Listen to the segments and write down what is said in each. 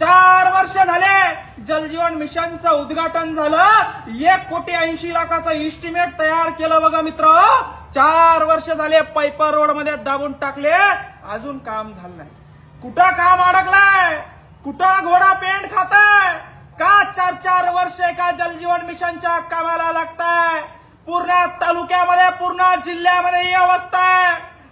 चार वर्ष झाले जलजीवन मिशनचं उद्घाटन झालं. एक कोटी ऐंशी लाखाचं इस्टिमेट तयार केलं बघा मित्र. चार वर्ष झाले पैप रोडमध्ये दाबून टाकले. अजून काम झालं नाही. कुठं काम अडकलाय? कुठं घोडा पेंट खाताय? का चार चार वर्ष एका जलजीवन मिशनच्या कामाला लागताय? पूर्ण तालुक्यामध्ये पूर्ण जिल्ह्यामध्ये ही अवस्था आहे.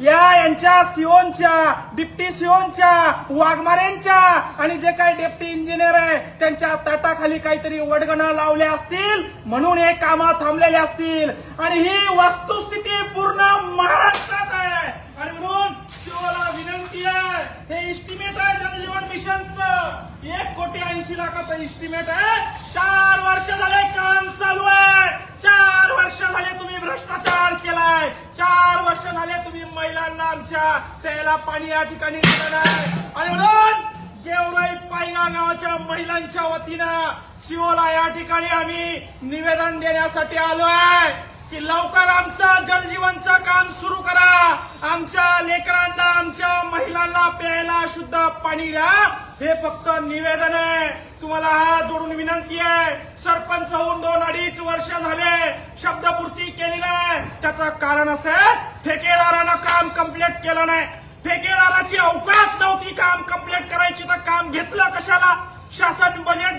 या यांच्या सिओनच्या डिप्टी सिओनच्या वाघमारेंच्या आणि जे काही डेप्टी इंजिनियर आहे त्यांच्या तटाखाली काहीतरी वडगणा लावल्या असतील म्हणून हे काम थांबलेले असतील. आणि ही वस्तुस्थिती पूर्ण महाराष्ट्रात आहे. आणि म्हणून शिवाला विनंती आहे हे इस्टिमेट आहे जलजीवन मिशनचं. एक कोटी ऐंशी लाखाचं इस्टिमेट आहे. चार वर्ष झाले काम चालू आहे. चार वर्ष झाले तुम्ही भ्रष्टाचार केलाय. चार वर्ष झाले तुम्ही महिलांना आमच्या प्यायला पाणी या ठिकाणी दिलं नाही. आणि म्हणून गेवराई पायगा गावाच्या महिलांच्या वतीनं शिवला या ठिकाणी आम्ही निवेदन देण्यासाठी आलो आहे की लवकर आमचं जलजीवनचं काम सुरू करा. आमच्या लेकरा महिलांना प्यायला शुद्ध पाणी द्या. हे फक्त निवेदन आहे. तुम्हाला हात जोडून विनंती आहे. सरपंच होऊन दोन अडीच वर्ष झाले. शब्दपूर्ती केली नाही त्याचं कारण असं ठेकेदारानं काम कंप्लीट केलं नाही. ठेकेदाराची अवकात नव्हती काम कंप्लीट करायची. तर काम घेतलं कशाला? शासन बजेट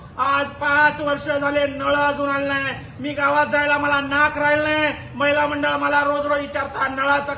आज पाच वर्ष झाले नळ अजून आले नाही मी गावात जायला मला नाक राहिलं नाही. महिला मंडळ मला रोज रोज विचारता नळाचं काय